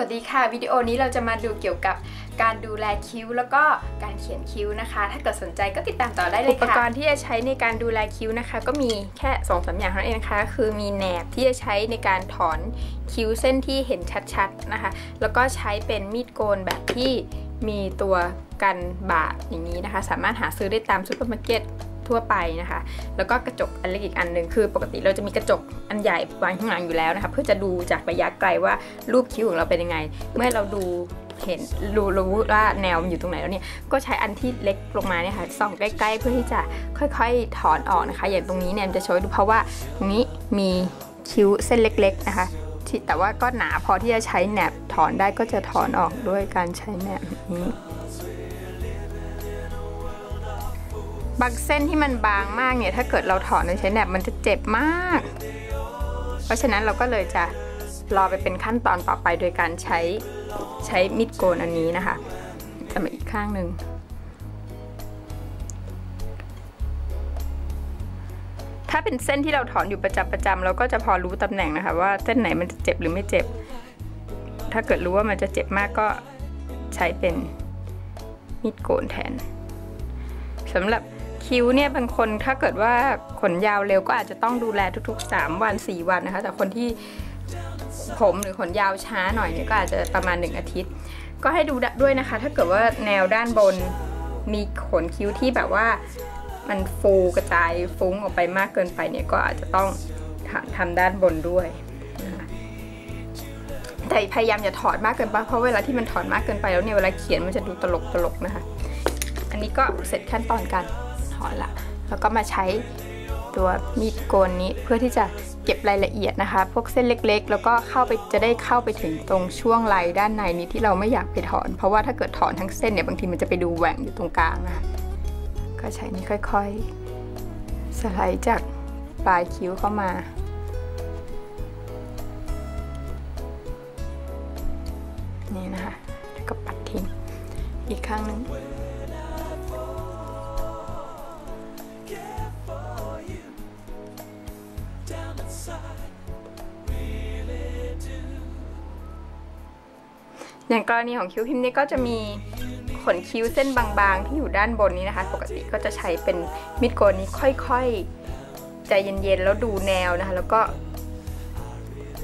สวัสดีค่ะ วิดีโอนี้เราจะมาดูเกี่ยวกับการดูแลคิ้ว แล้วก็การเขียนคิ้วนะคะ ถ้าเกิดสนใจก็ติดตามต่อได้เลยค่ะ อุปกรณ์ที่จะใช้ในการดูแลคิ้วนะคะ ก็มีแค่2อสอย่างเท่านั้นเองนะคะ คือมีแหนบที่จะใช้ในการถอนคิ้วเส้นที่เห็นชัดๆนะคะ แล้วก็ใช้เป็นมีดโกนแบบที่มีตัวกันบาดอย่างนี้นะคะ สามารถหาซื้อได้ตามซูเปอร์มาร์เก็ต ทั่วไปนะคะ แล้วก็กระจกอันเล็กอีกอันหนึ่งคือ ปกติเราจะมีกระจกอันใหญ่วางข้างหลังอยู่แล้วนะคะ เพื่อจะดูจากระยะไกลว่ารูปคิ้วของเราเป็นยังไง เมื่อเราดูเห็นรู้รู้ว่าแนวมันอยู่ตรงไหนแล้วเนี่ยก็ใช้อันที่เล็กลงมาเนี่ยค่ะส่องใกล้ๆ เพื่อที่จะค่อยๆถอนออกนะคะ อย่างตรงนี้เนี่ยจะโชว์ดูเพราะว่าตรงนี้มีคิ้วเส้นเล็ก ๆนะคะแต่ว่าก็หนาพอที่จะใช้แหนบถอนได้ก็จะถอนออกด้วยการใช้แหนบนี้ บางเส้นที่มันบางมากเนี่ยถ้าเกิดเราถอนโดยใช้แหนบมันจะเจ็บมาก เพราะฉะนั้นเราก็เลยจะรอไปเป็นขั้นตอนต่อไปโดยการใช้ใช้มีดโกนอันนี้นะคะจะมาอีกข้างหนึ่งถ้าเป็นเส้นที่เราถอนอยู่ประจำประจำเราก็จะพอรู้ตำแหน่งนะคะ ว่าเส้นไหนมันจะเจ็บหรือไม่เจ็บ ถ้าเกิดรู้ว่ามันจะเจ็บมากก็ใช้เป็นมีดโกนแทนสำหรับ คิ้วเนี่ยบางคนถ้าเกิดว่าขนยาวเร็วก็อาจจะต้องดูแลทุก ๆ 3 วัน 4 วันนะคะ แต่คนที่ผมหรือขนยาวช้าหน่อยเนี่ยก็อาจจะประมาณ 1 อาทิตย์ ก็ให้ดูด้วยนะคะ ถ้าเกิดว่าแนวด้านบนมีขนคิ้วที่แบบว่ามันฟูกระจายฟุ้งออกไปมากเกินไปเนี่ยก็อาจจะต้องทำด้านบนด้วยแต่พยายามอย่าถอดมากเกินไปเพราะเวลาที่มันถอดมากเกินไปแล้วเนี่ยเวลาเขียนมันจะดูตลกตลกนะคะ อันนี้ก็เสร็จขั้นตอนกา อนละแล้วก็มาใช้ตัวมีดโกนนี้เพื่อที่จะเก็บรายละเอียดนะคะ พวกเส้นเล็กๆ แล้วก็เข้าไปจะได้เข้าไปถึงตรงช่วงไหลด้านในนี้ที่เราไม่อยากไปถอน เพราะว่าถ้าเกิดถอนทั้งเส้นเนี่ยบางทีมันจะไปดูแหว่งอยู่ตรงกลางนะคะก็ใช้นี่ค่อยๆ สไลด์จากปลายคิ้วเข้ามานี่นะคะแล้วก็ปัดทิ้งอีกข้างนึง อย่างกรณีของคิ้วพิมพ์นี่ก็จะมีขนคิ้วเส้นบางๆ ที่อยู่ด้านบนนี้นะคะ ปกติก็จะใช้เป็นมีดโกนนี้ค่อยๆ ใจเย็นๆ แล้วดูแนวนะคะ แล้วก็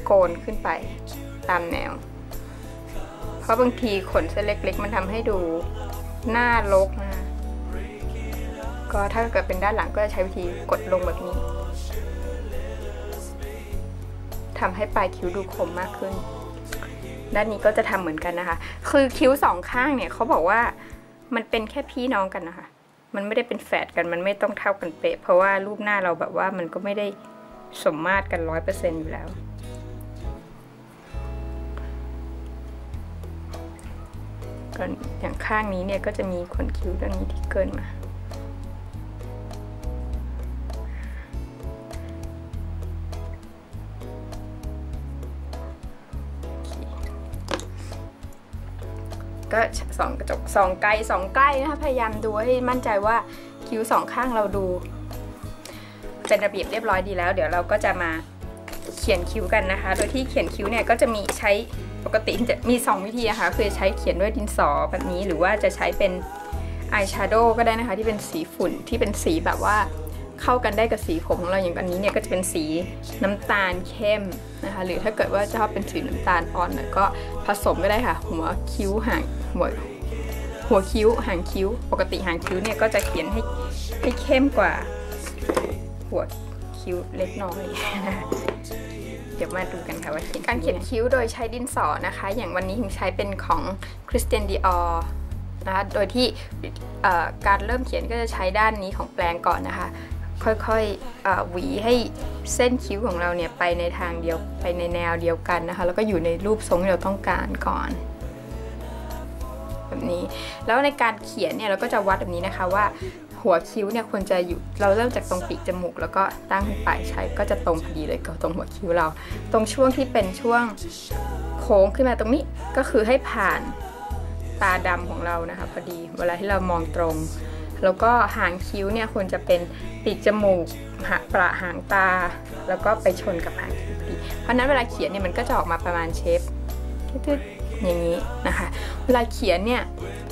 โกนขึ้นไปตามแนว เพราะบางทีขนเส้นเล็กๆ มันทำให้ดูหน้าลกนะคะก็ถ้าเกิดเป็นด้านหลังก็จะใช้วิธีกดลงแบบนี้ทำให้ปลายคิ้วดูคมมากขึ้น ด้านนี้ก็จะทำเหมือนกันนะคะ คือคิ้วสองข้างเนี่ยเขาบอกว่ามันเป็นแค่พี่น้องกันนะคะ มันไม่ได้เป็นแฝดกันมันไม่ต้องเท่ากันเป๊ะ เพราะว่ารูปหน้าเราแบบว่ามันก็ไม่ได้สมมาตรกันร้อยเปอร์เซ็นต์อยู่แล้วก็อย่างข้างนี้เนี่ยก็จะมีขนคิ้วด้านนี้ที่เกินมา ก็ส่องกระจกส่องไกลส่องใกล้นะคะพยายามดูให้มั่นใจว่าคิ้วสองข้างเราดู เป็นระเบียบเรียบร้อยดีแล้ว เดี๋ยวเราก็จะมาเขียนคิ้วกันนะคะ โดยที่เขียนคิ้วเนี่ยก็จะมีใช้ปกติจะมี 2 วิธีนะคะคือใช้เขียนด้วยดินสอแบบนี้ หรือว่าจะใช้เป็นอายแชโดว์ก็ได้นะคะที่เป็นสีฝุ่นที่เป็นสีแบบว่า เข้ากันได้กับสีผมของเราอย่างอันนี้เนี่ยก็จะเป็นสีน้ำตาลเข้มนะคะ หรือถ้าเกิดว่าชอบเป็นสีน้ำตาลอ่อนหน่อยก็ผสมก็ได้ค่ะ หัวคิ้วห่างหัวหัวคิ้วหางคิ้ว ปกติหางคิ้วเนี่ยก็จะเขียนให้ให้เข้มกว่า หัวคิ้วเล็กน้อยเดี๋ยวมาดูกันค่ะว่าเขียนการเขียนคิ้วโดยใช้ดินสอนะคะ อย่างวันนี้ถึงใช้เป็นของ Christian Dior นะคะ โดยที่การเริ่มเขียนก็จะใช้ด้านนี้ของแปลงก่อนนะคะ ค่อยๆหวีให้เส้นคิ้วของเราเนี่ยไปในทางเดียวไปในแนวเดียวกันนะคะ แล้วก็อยู่ในรูปทรงที่เราต้องการก่อน แบบนี้ แล้วในการเขียนเนี่ยเราก็จะวัดแบบนี้นะคะว่าหัวคิ้วเนี่ยควรจะอยู่เราเริ่มจากตรงปีกจมูก แล้วก็ตั้งขึ้นไปใช้ก็จะตรงพอดีเลยกับตรงหัวคิ้วเรา ตรงช่วงที่เป็นช่วงโค้งขึ้นมาตรงนี้ก็คือให้ผ่านตาดำของเรานะคะพอดีเวลาที่เรามองตรง แล้วก็หางคิ้วเนี่ยควรจะเป็นปีกจมูกหาประหางตา แล้วก็ไปชนกับหางคิ้วพอดีเพราะนั้นเวลาเขียนเนี่ยมันก็จะออกมาประมาณเชฟอย่างนี้นะคะ เวลาเขียนเนี่ย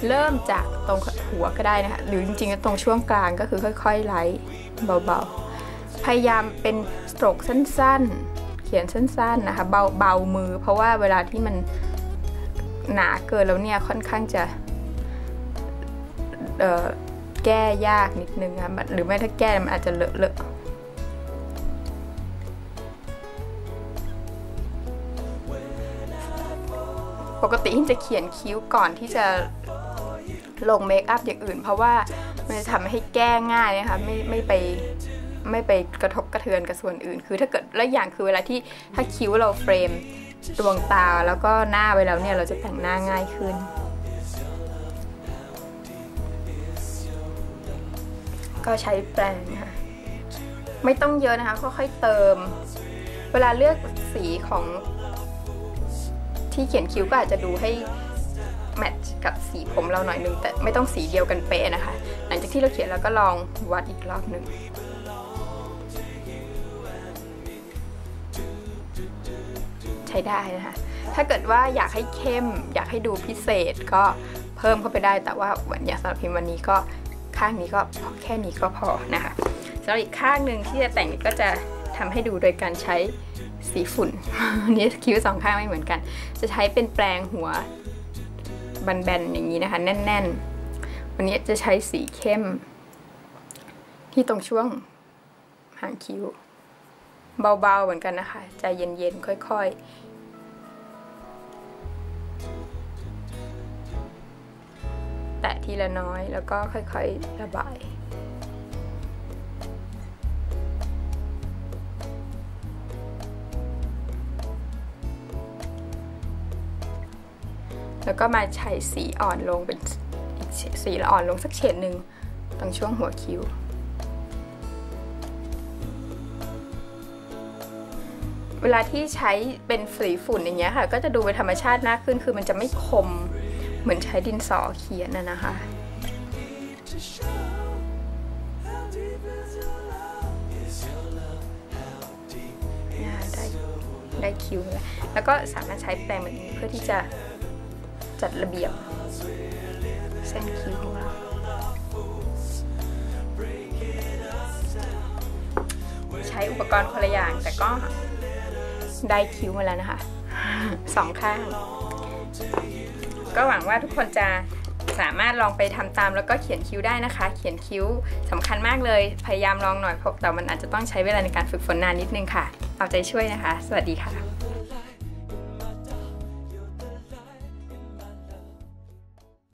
เริ่มจากตรงหัวก็ได้นะคะ หรือจริงๆตรงช่วงกลางก็คือค่อยๆไล่เบาๆ พยายามเป็นสโตรกสั้นๆ เขียนสั้นๆนะคะเบาเบามือ เพราะว่าเวลาที่มันหนาเกินแล้วเนี่ยค่อนข้างจะ แก้ยากนิดนึงนะหรือไม่ถ้าแก้มันอาจจะเลอะเลอะปกติที่จะเขียนคิ้วก่อนที่จะลงเมคอัพอย่างอื่น เพราะว่ามันจะทำให้แก้ง่ายนะคะไม่ไม่ไปไม่ไปกระทบกระเทือนกับส่วนอื่น คือถ้าเกิดและอย่างคือเวลาที่ถ้าคิ้วเราเฟรมดวงตาแล้วก็หน้าไว้แล้วเนี่ยเราจะแต่งหน้าง่ายขึ้น ก็ใช้แปรงค่ะ ไม่ต้องเยอะนะคะ ค่อยๆเติม เวลาเลือกสีของที่เขียนคิ้วก็อาจจะดูให้แมทช์กับสีผมเราหน่อยนึง แต่ไม่ต้องสีเดียวกันเป๊ะนะคะ หลังจากที่เราเขียนเราก็ลองวัดอีกรอบหนึ่งใช้ได้นะคะ ถ้าเกิดว่าอยากให้เข้ม อยากให้ดูพิเศษก็เพิ่มเข้าไปได้แต่ว่าวันอย่างสำหรับพิมวันนี้ก็ ข้างนี้ก็แค่นี้ก็พอนะคะสำหรับอีกข้างหนึ่งที่จะแต่งก็จะทำให้ดูโดยการใช้สีฝุ่นนี่คิ้วสองข้างไม่เหมือนกัน จะใช้เป็นแปรงหัวแบนๆอย่างนี้นะคะ แน่น ๆ วันนี้จะใช้สีเข้ม ที่ตรงช่วงหางคิ้ว เบาๆเหมือนกันนะคะ ใจเย็นๆค่อย ๆ แตะทีละน้อย แล้วก็ค่อยๆระบายแล้วก็มาใช้สีอ่อนลงเป็นอีกสีละอ่อนลงสักเฉดหนึ่งตรงช่วงหัวคิ้ว เวลาที่ใช้เป็นสีฝุ่นอย่างเงี้ยค่ะ ก็จะดูเป็นธรรมชาติมากขึ้นคือมันจะไม่คม เหมือนใช้ดินสอเขียนนะนะคะได้ได้คิ้วแล้วแล้วก็สามารถใช้แปรงแบบนี้เพื่อที่จะจัดระเบียบเส้นคิ้วของเราใช้อุปกรณ์คนละอย่างแต่ก็ได้คิ้วมาแล้วนะคะสองข้าง ก็หวังว่าทุกคนจะสามารถลองไปทำตามแล้วก็เขียนคิ้วได้นะคะ เขียนคิ้วสำคัญมากเลย พยายามลองหน่อยเพราะแต่มันอาจจะต้องใช้เวลาในการฝึกฝนนานนิดนึงค่ะ เอาใจช่วยนะคะ สวัสดีค่ะ